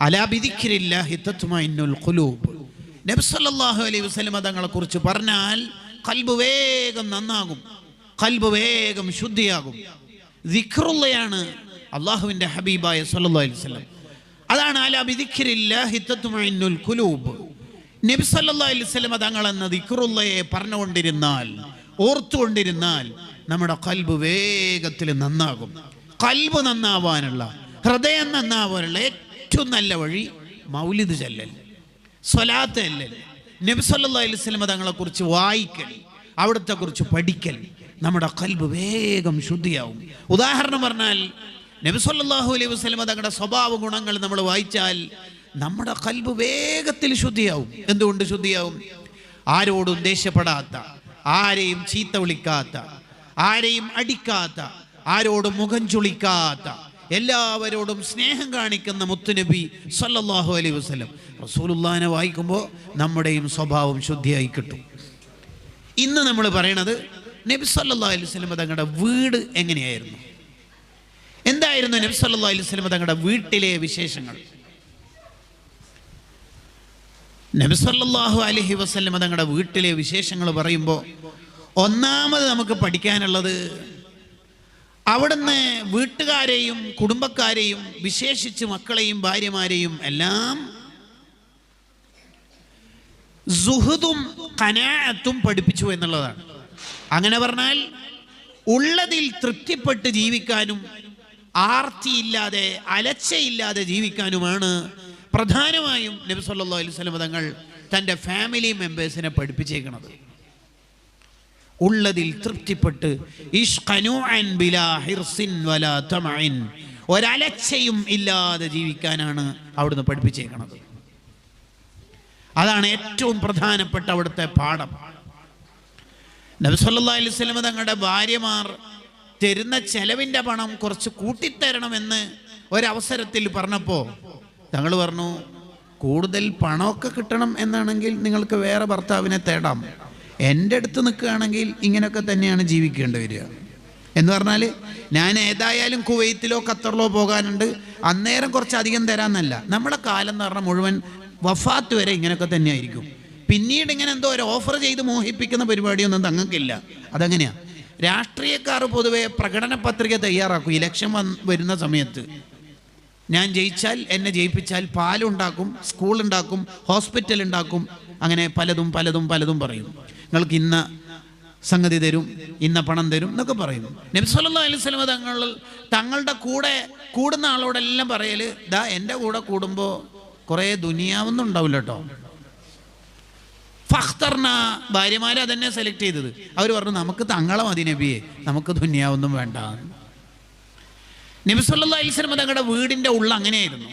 അലാ ബിദിക്രില്ലാഹി തത്മഇന്നുൽ ഖുലൂബ്. നബി സല്ലല്ലാഹു അലൈഹി വസല്ലം തങ്ങളെ കുറിച്ച് പറഞ്ഞാൽ കൽബ് വേഗം നന്നാകും. കൽബ് വേഗം ശുദ്ധിയാകും. ദിഖറുള്ളയാണ് അള്ളാഹുവിന്റെ ഹബീബായ സല്ലല്ലാഹു അലൈഹി വസല്ലം. അതാണ് അലാ ബിദിക്രില്ലാഹി തത്മഇന്നുൽ ഖുലൂബ്. നബി സല്ലല്ലാഹു അലൈഹി വസല്ലം തങ്ങൾ എന്ന ദിക്റുള്ളയെ പറഞ്ഞുകൊണ്ടിരുന്നാൽ ഓർത്തുകൊണ്ടിരുന്നാൽ നമ്മുടെ കൽബ് വേഗത്തിൽ നന്നാകും. കൽബ് നന്നാവാനുള്ള ഹൃദയം നന്നാവാനുള്ള ഏറ്റവും നല്ല വഴി മൗലിദ് ചെല്ലൽ സ്വലാത്ത് അലൈഹി വസല്ലം തങ്ങളെ കുറിച്ച് വായിക്കൽ അവിടുത്തെ കുറിച്ച് പഠിക്കൽ നമ്മുടെ കൽബ് വേഗം ശുദ്ധിയാവും. ഉദാഹരണം പറഞ്ഞാൽ നബി സല്ലല്ലാഹു അലൈഹി വസല്ലം തങ്ങളുടെ സ്വഭാവ ഗുണങ്ങൾ നമ്മൾ വായിച്ചാൽ നമ്മുടെ കൽബ് വേഗത്തിൽ ശുദ്ധിയാവും. എന്തുകൊണ്ട് ശുദ്ധിയാവും? ആരോടും ദേഷ്യപ്പെടാത്ത ആരെയും ചീത്ത വിളിക്കാത്ത ആരെയും അടിക്കാത്ത ആരോടും മുഖം ചുളിക്കാത്ത എല്ലാവരോടും സ്നേഹം കാണിക്കുന്ന മുത്തുനബി സല്ലല്ലാഹു അലൈഹി വസ്ലം റസൂലുല്ലാനെ വായിക്കുമ്പോൾ നമ്മുടെയും സ്വഭാവം ശുദ്ധിയായി കിട്ടും. ഇന്ന് നമ്മൾ പറയണത് നബി സല്ലല്ലാഹു അലൈഹി സ്വലമ തങ്ങളുടെ വീട് എങ്ങനെയായിരുന്നു? എന്തായിരുന്നു നബി സല്ലല്ലാഹു അലൈഹി സ്വലമ തങ്ങളുടെ വീട്ടിലെ വിശേഷങ്ങൾ? നബി സല്ലല്ലാഹു അലൈഹി വസല്ലം തങ്ങളുടെ വീട്ടിലെ വിശേഷങ്ങൾ പറയുമ്പോൾ ഒന്നാമത് നമുക്ക് പഠിക്കാനുള്ളത് അവിടുന്ന് വീട്ടുകാരെയും കുടുംബക്കാരെയും വിശേഷിച്ച് മക്കളെയും ഭാര്യമാരെയും എല്ലാം സുഹൃതും കനാത്തും പഠിപ്പിച്ചു എന്നുള്ളതാണ്. അങ്ങനെ പറഞ്ഞാൽ ഉള്ളതിൽ തൃപ്തിപ്പെട്ട് ജീവിക്കാനും ആർത്തിയില്ലാതെ അലച്ചയില്ലാതെ ജീവിക്കാനുമാണ് പ്രധാനമായും നബി സല്ലല്ലാഹു അലൈഹി സ്വലം തങ്ങൾ തന്റെ ഫാമിലി മെമ്പേഴ്സിനെ പഠിപ്പിച്ചേക്കുന്നത് ഉള്ളതിൽ തൃപ്തിപ്പെട്ട്. ഒരലച്ചയും ഇല്ലാതെ ജീവിക്കാനാണ് അവിടുന്ന് പഠിപ്പിച്ചേക്കുന്നത് അതാണ് ഏറ്റവും പ്രധാനപ്പെട്ട അവിടുത്തെ പാഠം. നബി സല്ലല്ലാഹു അലൈഹി വസല്ലം തങ്ങളുടെ ഭാര്യമാർ തരുന്ന ചെലവിന്റെ പണം കുറച്ച് കൂട്ടിത്തരണമെന്ന് ഒരവസരത്തിൽ പറഞ്ഞപ്പോൾ തങ്ങൾ പറഞ്ഞു കൂടുതൽ പണമൊക്കെ കിട്ടണം എന്നാണെങ്കിൽ നിങ്ങൾക്ക് വേറെ ഭർത്താവിനെ തേടാം. എന്റെ അടുത്ത് നിൽക്കുകയാണെങ്കിൽ ഇങ്ങനെയൊക്കെ തന്നെയാണ് ജീവിക്കേണ്ടി വരിക. എന്ന് പറഞ്ഞാൽ ഞാൻ ഏതായാലും കുവൈത്തിലോ ഖത്തറിലോ പോകാനുണ്ട്. അന്നേരം കുറച്ച് അധികം തരാമെന്നല്ല. നമ്മുടെ കാലം എന്ന് പറഞ്ഞാൽ മുഴുവൻ വഫാത്ത് വരെ ഇങ്ങനെയൊക്കെ തന്നെയായിരിക്കും. പിന്നീട് ഇങ്ങനെ എന്തോ ഒരു ഓഫർ ചെയ്ത് മോഹിപ്പിക്കുന്ന പരിപാടിയൊന്നും തങ്ങൾക്കില്ല. അതങ്ങനെയാണ് രാഷ്ട്രീയക്കാർ പൊതുവെ പ്രകടന പത്രിക തയ്യാറാക്കും. ഇലക്ഷൻ വന്ന് വരുന്ന സമയത്ത്. ഞാൻ ജയിച്ചാൽ എന്നെ ജയിപ്പിച്ചാൽ പാലുണ്ടാക്കും സ്കൂളുണ്ടാക്കും ഹോസ്പിറ്റൽ ഉണ്ടാക്കും അങ്ങനെ പലതും പലതും പലതും പറയും. നിങ്ങൾക്ക് ഇന്ന സംഗതി തരും ഇന്ന പണം തരും എന്നൊക്കെ പറയും നബി സല്ലല്ലാഹു അലൈഹി വസല്ലം തങ്ങൾ തങ്ങളുടെ കൂടെ കൂടുന്ന ആളോടെല്ലാം പറയൽ ദാ എന്റെ കൂടെ കൂടുമ്പോൾ കുറേ ദുനിയാവൊന്നും ഉണ്ടാവില്ല കേട്ടോ ഫഖ്തർന ഭാര്യമാരെ അതന്നെ സെലക്ട് ചെയ്തത്. അവർ പറഞ്ഞു നമുക്ക് തങ്ങളെ മതി നബിയെ നമുക്ക് ദുനിയാവൊന്നും വേണ്ട. നബി സല്ലല്ലാഹു അലൈഹി വസല്ലം തങ്ങളുടെ വീടിന്റെ ഉള്ള അങ്ങനെയായിരുന്നു.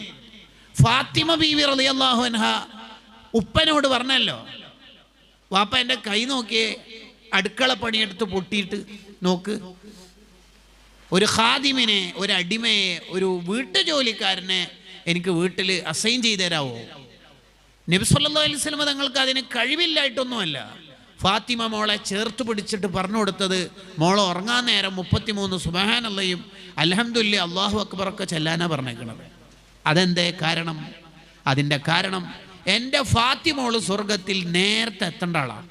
ഫാത്തിമ ബീവി റളിയല്ലാഹു അൻഹ ഉപ്പനോട് പറഞ്ഞല്ലോ വാപ്പ എന്റെ കൈ നോക്കിയേ. അടുക്കള പണിയെടുത്ത് പൊട്ടിയിട്ട് നോക്ക്. ഒരു ഹാദിമിനെ ഒരു അടിമയെ ഒരു വീട്ടുജോലിക്കാരനെ എനിക്ക് വീട്ടിൽ അസൈൻ ചെയ്തു തരാവോ? നബി സല്ലല്ലാഹു അലൈഹി വസല്ലം തങ്ങൾക്ക് അതിന് കഴിവില്ലായിട്ടൊന്നുമല്ല. ഫാത്തിമ മോളെ ചേർത്ത് പിടിച്ചിട്ട് പറഞ്ഞു കൊടുത്തത് മോളെ ഉറങ്ങാൻ നേരം മുപ്പത്തിമൂന്ന് സുബഹാനല്ലയും അലഹമുല്ല അള്ളാഹു അക്ബറൊക്കെ ചെല്ലാനാ പറഞ്ഞേക്കണത്. അതെന്തേ കാരണം? അതിന്റെ കാരണം എന്റെ ഫാത്തിമോൾ സ്വർഗത്തിൽ നേരത്തെ എത്തേണ്ട ആളാണ്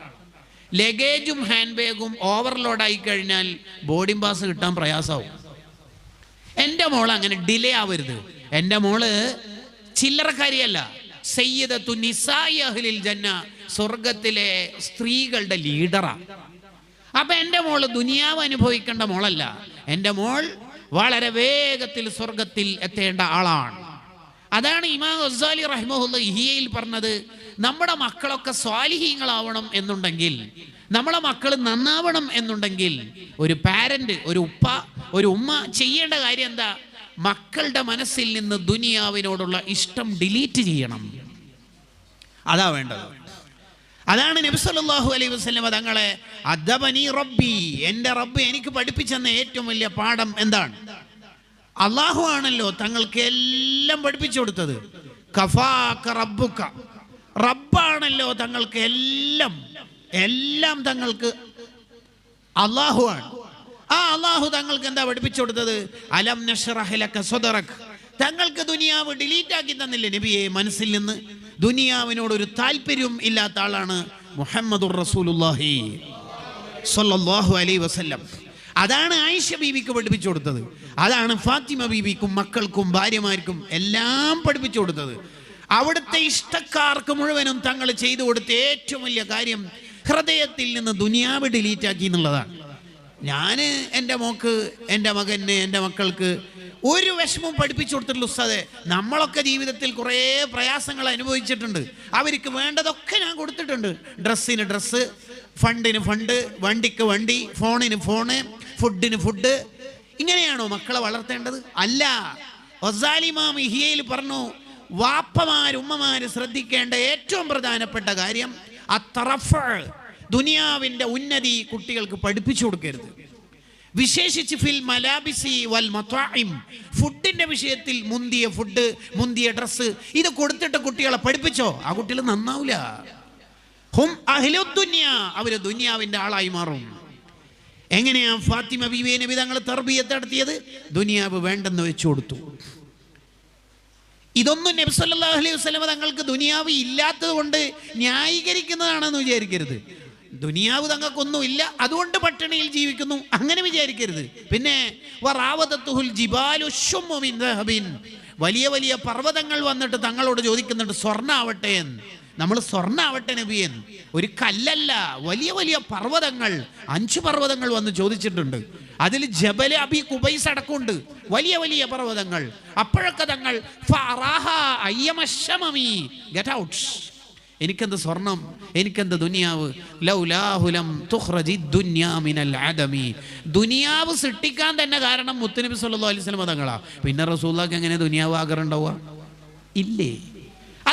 ലഗേജും ഹാൻഡ് ബാഗും ഓവർലോഡായി കഴിഞ്ഞാൽ ബോർഡിംഗ് പാസ് കിട്ടാൻ പ്രയാസമാവും എന്റെ മോൾ അങ്ങനെ ഡിലേ ആവരുത്. എന്റെ മോൾ ചില്ലറക്കാരിയല്ല. സയ്യിദത്തു നിസായി അഹ്ലിൽ ജന്ന സ്വർഗത്തിലെ സ്ത്രീകളുടെ ലീഡറാണ് അപ്പൊ എന്റെ മോൾ ദുനിയാവ് അനുഭവിക്കേണ്ട മോളല്ല. എന്റെ മോൾ വളരെ വേഗത്തിൽ സ്വർഗത്തിൽ എത്തേണ്ട ആളാണ്. അതാണ് ഇമാം ഗസാലി റഹ്മുല്ല ഇഹിയയിൽ പറഞ്ഞത് നമ്മുടെ മക്കളൊക്കെ സ്വാലിഹീങ്ങളാവണം എന്നുണ്ടെങ്കിൽ നമ്മളെ മക്കൾ നന്നാവണം എന്നുണ്ടെങ്കിൽ ഒരു പാരന്റ് ഒരു ഉപ്പ ഒരു ഉമ്മ ചെയ്യേണ്ട കാര്യം എന്താ? മക്കളുടെ മനസ്സിൽ നിന്ന് ദുനിയാവിനോടുള്ള ഇഷ്ടം ഡിലീറ്റ് ചെയ്യണം. അതാ വേണ്ടത്. അതാണ് നബി സല്ലല്ലാഹു അലൈഹി വസല്ലം തങ്ങളെ അദബനി റബ്ബി എന്റെ റബ്ബ് എനിക്ക് പഠിപ്പിച്ചെന്ന ഏറ്റവും വലിയ പാഠം എന്താണ്? അള്ളാഹു ആണല്ലോ തങ്ങൾക്ക് എല്ലാം പഠിപ്പിച്ചു കൊടുത്തത്. കഫാക റബ്ബുക. റബ്ബാണല്ലോ തങ്ങൾക്ക് എല്ലാം. എല്ലാം തങ്ങൾക്ക് അള്ളാഹു ആണ് ആ അള്ളാഹു തങ്ങൾക്ക് എന്താ പഠിപ്പിച്ചു കൊടുത്തത്? അലം നഷറഹലക്ക ലക സദറക് തങ്ങൾക്ക് ദുനിയാവ് ഡിലീറ്റ് ആക്കി തന്നില്ലേ നബിയെ? മനസ്സിൽ നിന്ന് ദുനിയാവിനോട് ഒരു താല്പര്യം ഇല്ലാത്ത ആളാണ് മുഹമ്മദുർ റസൂലുള്ളാഹി സല്ലല്ലാഹു അലൈഹി വസല്ലം. അതാണ് ആയിഷ ബീവിക്ക് പഠിപ്പിച്ചു കൊടുത്തത്. അതാണ് ഫാത്തിമ ബീവിക്കും മക്കൾക്കും ഭാര്യമാർക്കും എല്ലാം പഠിപ്പിച്ചു കൊടുത്തത്. അവിടുത്തെ ഇഷ്ടക്കാർക്ക് മുഴുവനും തങ്ങൾ ചെയ്തു കൊടുത്ത ഏറ്റവും വലിയ കാര്യം ഹൃദയത്തിൽ നിന്ന് ദുനിയാവ് ഡിലീറ്റ് ആക്കി എന്നുള്ളതാണ്. ഞാൻ എന്റെ മോക്ക് എന്റെ മകന് എന്റെ മക്കൾക്ക് ഒരു വിഷമവും പഠിപ്പിച്ചു കൊടുത്തിട്ടുള്ള ഉസ്താദെ. നമ്മളൊക്കെ ജീവിതത്തിൽ കുറേ പ്രയാസങ്ങൾ അനുഭവിച്ചിട്ടുണ്ട്. അവർക്ക് വേണ്ടതൊക്കെ ഞാൻ കൊടുത്തിട്ടുണ്ട്. ഡ്രസ്സിന് ഡ്രസ്സ് ഫണ്ടിന് ഫണ്ട് വണ്ടിക്ക് വണ്ടി ഫോണിന് ഫോണ് ഫുഡിന് ഫുഡ്. ഇങ്ങനെയാണോ മക്കളെ വളർത്തേണ്ടത്? അല്ല. ഒസാലിമാം ഇഹിയയിൽ പറഞ്ഞു വാപ്പമാർ ഉമ്മമാര് ശ്രദ്ധിക്കേണ്ട ഏറ്റവും പ്രധാനപ്പെട്ട കാര്യം അത്തറഫ് ദുനിയാവിന്റെ ഉന്നതി കുട്ടികൾക്ക് പഠിപ്പിച്ചു കൊടുക്കരുത്. വിശേഷിച്ച് ഫിൽ മലാബിസി വൽ മത്വാഇം ഫുഡിന്റെ വിഷയത്തിൽ മുന്തിയ ഫുഡ് മുന്തിയ ഡ്രസ്സ് ഇത് കൊടുത്തിട്ട് കുട്ടികളെ പഠിപ്പിച്ചോ? ആ കുട്ടികൾ നന്നാവില്ല ഹും അഹിലുദ്ദുന്യ അവർ ദുനിയാവിന്റെ ആളായി മാറും. എങ്ങനെയാ ഫാത്തിമ ബിബിയെ നബി തങ്ങൾ തർബിയത്ത് നടത്തിയത്? ദുനിയാവ് വേണ്ടെന്ന് വെച്ചു കൊടുത്തു. ഇതൊന്നും നബി സല്ലല്ലാഹു അലൈഹി വസല്ലമ തങ്ങൾക്ക് ദുനിയാവ് ഇല്ലാത്തത് കൊണ്ട് ന്യായീകരിക്കുന്നതാണെന്ന് വിചാരിക്കരുത്. ദുനിയാവ് തങ്ങൾക്കൊന്നും ഇല്ല അതുകൊണ്ട് പട്ടിണിയിൽ ജീവിക്കുന്നു അങ്ങനെ വിചാരിക്കരുത്. പിന്നെ വലിയ വലിയ പർവതങ്ങൾ വന്നിട്ട് തങ്ങളോട് ചോദിക്കുന്നുണ്ട് സ്വർണാവട്ടെ എന്ന്. നമ്മൾ സ്വർണാവട്ടെ നബിയൻ. ഒരു കല്ലല്ല വലിയ വലിയ പർവതങ്ങൾ അഞ്ച് പർവതങ്ങൾ വന്ന് ചോദിച്ചിട്ടുണ്ട്. അതിൽ ജബൽ അബി കുബൈസ് അടക്കമുണ്ട്. വലിയ വലിയ പർവതങ്ങൾ. അപ്പോഴൊക്കെ തങ്ങൾ. Get out. എനിക്കെന്ത് സ്വർണം? എനിക്കെന്ത് ദുനിയാവ്? ലൗലാഹുലം തുഹ്റജി ദുനിയാ മിനൽ അദമി. ദുനിയാവ് സൃഷ്ടിക്കാൻ തന്നെ കാരണം മുത്തുനബി സല്ലല്ലാഹു അലൈഹി വസല്ലം തങ്ങളാ. പിന്നെ റസൂലുള്ളാഹിക്ക് എങ്ങനെ ദുനിയാവ് ആഗ്രഹം ഉണ്ടാവുക? ഇല്ലേ?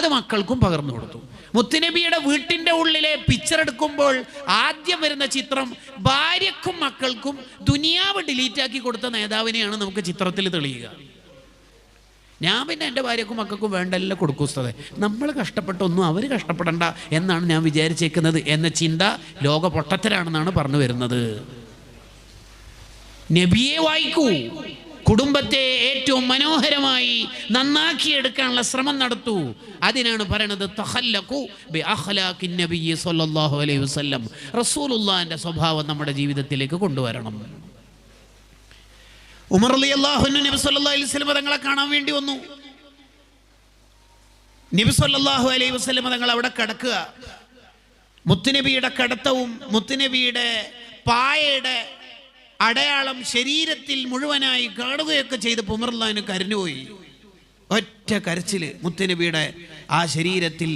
അത് മക്കൾക്കും പകർന്നു കൊടുത്തു. മുത്തുനബിയുടെ വീട്ടിന്റെ ഉള്ളിലെ പിക്ചർ എടുക്കുമ്പോൾ ആദ്യം വരുന്ന ചിത്രം ഭാര്യക്കും മക്കൾക്കും ദുനിയാവ് ഡിലീറ്റ് ആക്കി കൊടുത്ത നേതാവിനെയാണ് നമുക്ക് ചിത്രത്തിൽ തെളിയുക. ഞാൻ പിന്നെ എന്റെ ഭാര്യക്കും മക്കൾക്കും വേണ്ടല്ല കൊടുക്കും നമ്മൾ കഷ്ടപ്പെട്ടൊന്നും അവർ കഷ്ടപ്പെടണ്ട എന്നാണ് ഞാൻ വിചാരിച്ചേക്കുന്നത് എന്ന ചിന്ത ലോക പൊട്ടത്തരാണെന്നാണ് പറഞ്ഞു വരുന്നത്. നബിയെ വായിക്കൂ. കുടുംബത്തെ ഏറ്റവും മനോഹരമായി നന്നാക്കിയെടുക്കാനുള്ള ശ്രമം നടത്തു. അതിനാണ് പറയണത് സ്വല്ലല്ലാഹു അലൈഹി വസല്ലം. സ്വഭാവം നമ്മുടെ ജീവിതത്തിലേക്ക് കൊണ്ടുവരണം. ഉമർ അലി അള്ളാഹു നബി സല്ലല്ലാഹു അലൈഹി തങ്ങളെ കാണാൻ വേണ്ടി വന്നു. നബി സല്ലല്ലാഹു അലൈഹി വസല്ലം തങ്ങൾ അവിടെ കിടക്കുക. മുത്തുനബിയുടെ കടത്തവും മുത്തുനബിയുടെ പായയുടെ അടയാളം ശരീരത്തിൽ മുഴുവനായി കാണുകയൊക്കെ ചെയ്ത് പുമർലാന് കരഞ്ഞുപോയി. ഒറ്റ കരച്ചിൽ മുത്തുനബിയുടെ ആ ശരീരത്തിൽ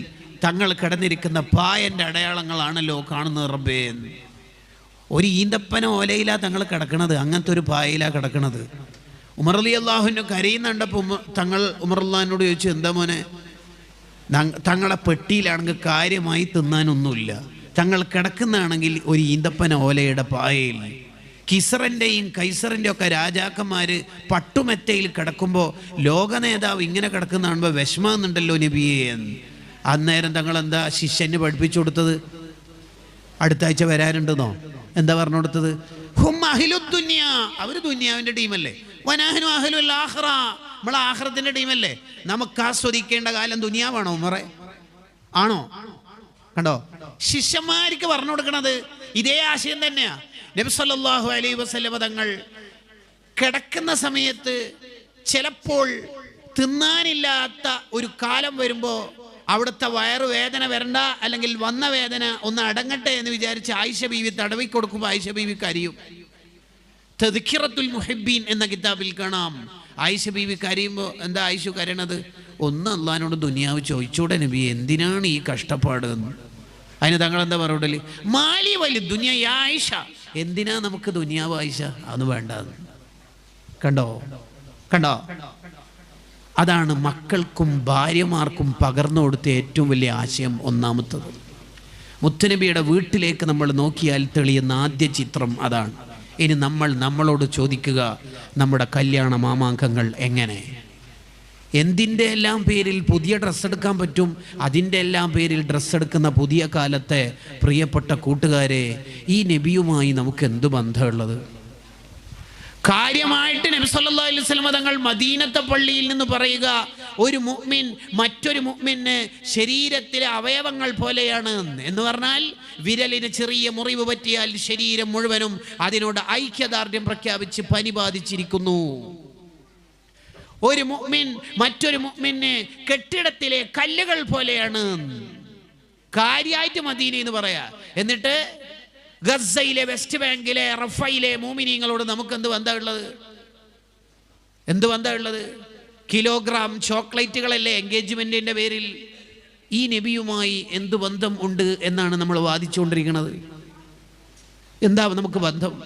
തങ്ങൾ കിടന്നിരിക്കുന്ന പായന്റെ അടയാളങ്ങളാണല്ലോ കാണുന്നത് റബ്ബേ. ഒരു ഈന്തപ്പന ഓലയിലാ തങ്ങൾ കിടക്കണത് അങ്ങനത്തെ ഒരു പായയിലാ കിടക്കണത്. ഉമർ അലി അള്ളാഹുവിന്റെ കരയുന്നുണ്ടപ്പോൾ ഉമ തങ്ങൾ ഉമർ അള്ളാഹിനോട് ചോദിച്ചു എന്താ മോനെ? തങ്ങളെ പെട്ടിയിലാണെങ്കിൽ കാര്യമായി തിന്നാനൊന്നുമില്ല. തങ്ങൾ കിടക്കുന്നതാണെങ്കിൽ ഒരു ഈന്തപ്പന ഓലയുടെ പായയിൽ കിസറിന്റെയും കൈസറിന്റെ ഒക്കെ രാജാക്കന്മാർ പട്ടുമെത്തയിൽ കിടക്കുമ്പോൾ ലോക നേതാവ് ഇങ്ങനെ കിടക്കുന്ന കാണുമ്പോൾ വിഷമമെന്നുണ്ടല്ലോ നബിയെ അന്നേരം തങ്ങൾ എന്താ ശിഷ്യന് പഠിപ്പിച്ചു കൊടുത്തത്? അടുത്ത ആഴ്ച വരാനുണ്ടെന്നോ? എന്താ പറഞ്ഞു കൊടുത്തത്? അവർ ദുന്യാവിന്റെ ടീമല്ലേ. വനാഹനു അഹലു ആഹ്റ നമ്മളെ ആഹ്റത്തിന്റെ ടീമല്ലേ. നമുക്ക് ആസ്വദിക്കേണ്ട കാലം ദുനിയാവാണോ ഉമറെ ആണോ? കണ്ടോ? ശിഷ്യന്മാർക്ക് പറഞ്ഞു കൊടുക്കണത് ഇതേ ആശയം തന്നെയാ. നബി അലൈ വസല്ലമ തങ്ങൾ കിടക്കുന്ന സമയത്ത് ചിലപ്പോൾ തിന്നാനില്ലാത്ത ഒരു കാലം വരുമ്പോൾ അവിടുത്തെ വയറ് വേദന വരണ്ട അല്ലെങ്കിൽ വന്ന വേദന ഒന്ന് അടങ്ങട്ടെ എന്ന് വിചാരിച്ച് ആയിഷ ബീവി തടവി ആയിഷ ബീവി കരിയും. തെതിഖിറത്തുൽ മുഹിബീൻ എന്ന കിതാബിൽ കാണാം. ആയിഷ ബീവി കരയുമ്പോൾ എന്താ ആയിഷു കരയണത്? ഒന്ന് അള്ളഹാനോട് ദുനിയാവ് ചോദിച്ചൂടെ നബി എന്തിനാണ് ഈ കഷ്ടപ്പാട് എന്ന്? അതിന് തങ്ങൾ എന്താ മറുപടി? മാലി വലി ദുനിയ ആയിഷ. എന്തിനാ നമുക്ക് ദുനിയാവ് ആയിഷ? അത് വേണ്ട കണ്ടോ? കണ്ടോ? അതാണ് മക്കൾക്കും ഭാര്യമാർക്കും പകർന്നു കൊടുത്ത ഏറ്റവും വലിയ ആശയം ഒന്നാമത്തത്. മുത്തുനബിയുടെ വീട്ടിലേക്ക് നമ്മൾ നോക്കിയാൽ തെളിയുന്ന ആദ്യ ചിത്രം അതാണ്. ഇനി നമ്മൾ നമ്മളോട് ചോദിക്കുക നമ്മുടെ കല്യാണ മാമാങ്കങ്ങൾ എങ്ങനെ? എന്തിന്റെ എല്ലാം പേരിൽ പുതിയ ഡ്രസ്സ് എടുക്കാൻ പറ്റും? അതിന്റെ എല്ലാം പേരിൽ ഡ്രസ്സ് എടുക്കുന്ന പുതിയ കാലത്തെ പ്രിയപ്പെട്ട കൂട്ടുകാരെ ഈ നബിയുമായി നമുക്ക് എന്ത് ബന്ധമുള്ളത്? കാര്യമായിട്ട് നബി സല്ലല്ലാഹു അലൈഹി വസല്ലം തങ്ങൾ മദീനത്തെ പള്ളിയിൽ നിന്ന് പറയുക ഒരു മുഹ്മിൻ മറ്റൊരു മുഹ്മിന് ശരീരത്തിലെ അവയവങ്ങൾ പോലെയാണ് എന്ന് പറഞ്ഞാൽ വിരലിന് ചെറിയ മുറിവ് പറ്റിയാൽ ശരീരം മുഴുവനും അതിനോട് ഐക്യദാർഢ്യം പ്രഖ്യാപിച്ച് പനി ബാധിച്ചിരിക്കുന്നു. ഒരു മുഅ്മിൻ മറ്റൊരു മുഅ്മിന് കെട്ടിടത്തിലെ കല്ലുകൾ പോലെയാണ്. കാര്യമായിട്ട് മദീന എന്ന് പറയാ. എന്നിട്ട് ഗസയിലെ വെസ്റ്റ് ബാങ്കിലെ റഫയിലെ മൂമിനിങ്ങളോട് നമുക്ക് എന്ത് ബന്ധമുള്ളത് എന്ത് ബന്ധമുള്ളത് കിലോഗ്രാം ചോക്ലേറ്റുകളല്ലേ എൻഗേജ്മെന്റിന്റെ പേരിൽ? ഈ നബിയുമായി എന്ത് ബന്ധം ഉണ്ട് എന്നാണ് നമ്മൾ വാദിച്ചുകൊണ്ടിരിക്കുന്നത്. എന്താ നമുക്ക് ബന്ധം?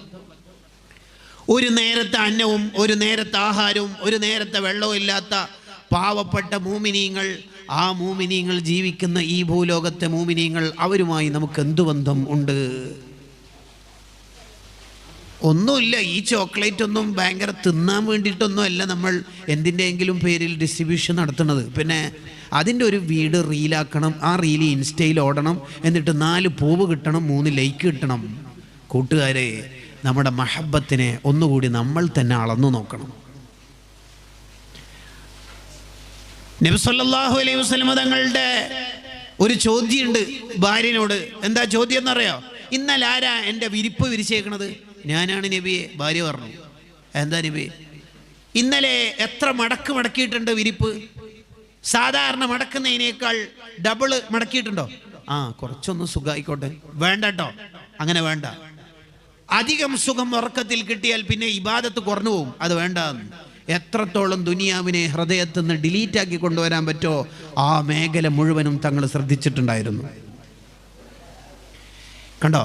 ഒരു നേരത്തെ അന്നവും ഒരു നേരത്തെ ആഹാരവും ഒരു നേരത്തെ വെള്ളവും ഇല്ലാത്ത പാവപ്പെട്ട മൂമിനീങ്ങൾ ആ മൂമിനീങ്ങൾ ജീവിക്കുന്ന ഈ ഭൂലോകത്തെ മൂമിനീങ്ങൾ അവരുമായി നമുക്ക് എന്തു ബന്ധം ഉണ്ട്? ഒന്നുമില്ല ഈ ചോക്ലേറ്റ് ഒന്നും ഭയങ്കര തിന്നാൻ വേണ്ടിയിട്ടൊന്നും അല്ല നമ്മൾ എന്തിന്റെയെങ്കിലും പേരിൽ ഡിസ്ട്രിബ്യൂഷൻ നടത്തുന്നത്. പിന്നെ അതിന്റെ ഒരു വീട് റീലാക്കണം ആ റീൽ ഇൻസ്റ്റയിൽ ഓടണം എന്നിട്ട് നാല് പൂവ് കിട്ടണം മൂന്ന് ലൈക്ക് കിട്ടണം. കൂട്ടുകാരെ നമ്മുടെ മഹബത്തിനെ ഒന്നുകൂടി നമ്മൾ തന്നെ അളന്നു നോക്കണം. നബിസല്ലാഹു അലൈഹി വസ്ലമ തങ്ങളുടെ ഒരു ചോദ്യമുണ്ട് ഭാര്യനോട്. എന്താ ചോദ്യം എന്നറിയോ ഇന്നലെ ആരാ എന്റെ വിരിപ്പ് വിരിച്ചേക്കണത്? ഞാനാണ് നബിയെ ഭാര്യ പറഞ്ഞു. എന്താ നബി? ഇന്നലെ എത്ര മടക്ക് മടക്കിയിട്ടുണ്ട് വിരിപ്പ്? സാധാരണ മടക്കുന്നതിനേക്കാൾ ഡബിൾ മടക്കിയിട്ടുണ്ടോ? ആ കുറച്ചൊന്ന് സുഖമായിക്കോട്ടെ വേണ്ട കേട്ടോ അങ്ങനെ വേണ്ട. അധികം സുഖം ഉറക്കത്തിൽ കിട്ടിയാൽ പിന്നെ ഇബാദത്ത് കുറഞ്ഞു പോകും. അത് വേണ്ട. എത്രത്തോളം ദുനിയാവിനെ ഹൃദയത്തിൽ നിന്ന് ഡിലീറ്റ് ആക്കി കൊണ്ടുവരാൻ പറ്റോ ആ മേഖല മുഴുവനും തങ്ങൾ ശ്രദ്ധിച്ചിട്ടുണ്ടായിരുന്നു. കണ്ടോ?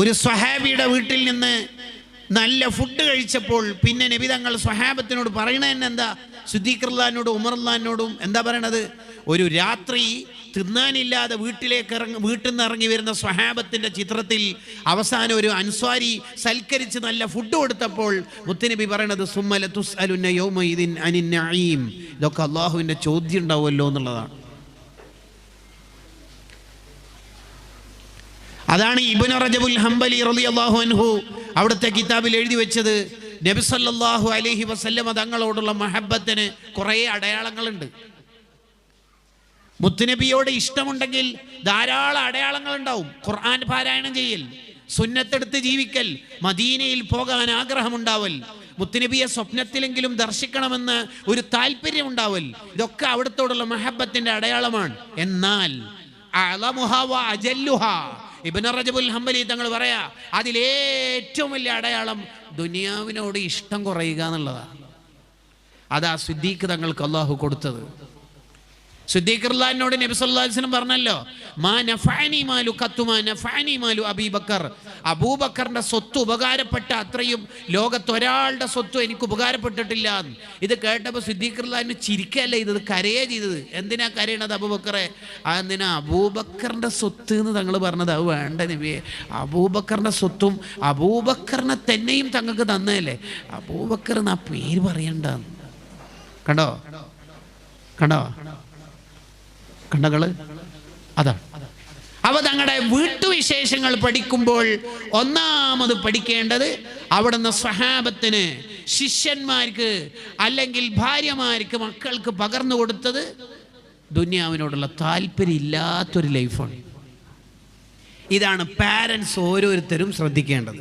ഒരു സ്വഹാബിയുടെ വീട്ടിൽ നിന്ന് നല്ല ഫുഡ് കഴിച്ചപ്പോൾ പിന്നെ നബി തങ്ങൾ സ്വഹാബത്തിനോട് പറയണ തന്നെ എന്താ സുദ്ദീഖർലാനോടും എന്താ പറയണത്? ഒരു രാത്രി തിന്നാനില്ലാതെ വീട്ടിലേക്ക് ഇറങ്ങി വീട്ടിൽ നിന്ന് ഇറങ്ങി വരുന്ന സ്വഹാബത്തിന്റെ ചിത്രത്തിൽ അവസാനം ഒരു അൻസ്വാരി സൽക്കരിച്ച് നല്ല ഫുഡ് കൊടുത്തപ്പോൾ മുത്തനബി പറയണത് സുമ്മല തുസ് അലുന്ന യൗമയിദിൻ അനിൻ ഇതൊക്കെ അള്ളാഹുവിന്റെ ചോദ്യം ഉണ്ടാവുമല്ലോ എന്നുള്ളതാണ്. അതാണ് ഇബ്നു റജബുൽ ഹംബലി റളിയല്ലാഹു അൻഹു അവിടുത്തെ കിതാബിൽ എഴുതി വെച്ചത്. നബി അലഹി അലൈഹി വസല്ലമ തങ്ങളോടുള്ള മഹബത്തിന് കുറേ അടയാളങ്ങളുണ്ട്. മുത്തുനബിയോട് ഇഷ്ടമുണ്ടെങ്കിൽ ധാരാളം അടയാളങ്ങൾ ഉണ്ടാവും ഖുർആൻ പാരായണം ചെയ്യൽ സുന്നത്തെടുത്ത് ജീവിക്കൽ മദീനയിൽ പോകാൻ ആഗ്രഹമുണ്ടാവൽ മുത്തുനബിയെ സ്വപ്നത്തിലെങ്കിലും ദർശിക്കണമെന്ന് ഒരു താല്പര്യം ഉണ്ടാവൽ ഇതൊക്കെ അവിടത്തോടുള്ള മഹബത്തിന്റെ അടയാളമാണ്. എന്നാൽ ഇബ്നു റജബുൽ ഹംബലി തങ്ങൾ പറയാ അതിലേറ്റവും വലിയ അടയാളം ദുനിയാവിനോട് ഇഷ്ടം കുറയുക എന്നുള്ളതാണ്. അതാ സിദ്ദീഖ് തങ്ങൾക്ക് അള്ളാഹു കൊടുത്തത്. സിദ്ദീഖർലാനോട് നബി പറഞ്ഞല്ലോ മാ നഫഅനി മാലു മാലു അബീബക്കർ അബൂബക്കറിന്റെ സ്വത്ത് ഉപകാരപ്പെട്ട അത്രയും ലോകത്ത് ഒരാളുടെ സ്വത്ത് എനിക്ക് ഉപകാരപ്പെട്ടിട്ടില്ല. ഇത് കേട്ടപ്പോൾ സിദ്ദീഖർലാന് ചിരിക്കല്ല ഇത് കരയേ ചെയ്തത്. എന്തിനാ കരയണത് അബൂബക്കറെ? എന്തിനാ അബൂബക്കറിന്റെ സ്വത്ത് എന്ന് തങ്ങൾ പറഞ്ഞത് അത് വേണ്ട നബിയെ. അബൂബക്കറിന്റെ സ്വത്തും അബൂബക്കറിനെ തന്നെയും തങ്ങൾക്ക് തന്നതല്ലേ. അബൂബക്കർ എന്ന് പേര് പറയണ്ട കണ്ടോ? കണ്ടോ? കണ്ടകൾ അതാണ് അവ തങ്ങളുടെ വീട്ടുവിശേഷങ്ങൾ പഠിക്കുമ്പോൾ ഒന്നാമത് പഠിക്കേണ്ടത് അവിടുന്ന് സ്വഹാബത്തിന് ശിഷ്യന്മാർക്ക് അല്ലെങ്കിൽ ഭാര്യമാർക്ക് മക്കൾക്ക് പകർന്നു കൊടുത്തത് ദുന്യാവിനോടുള്ള താല്പര്യം ഇല്ലാത്തൊരു ലൈഫാണ്. ഇതാണ് പാരൻസ് ഓരോരുത്തരും ശ്രദ്ധിക്കേണ്ടത്.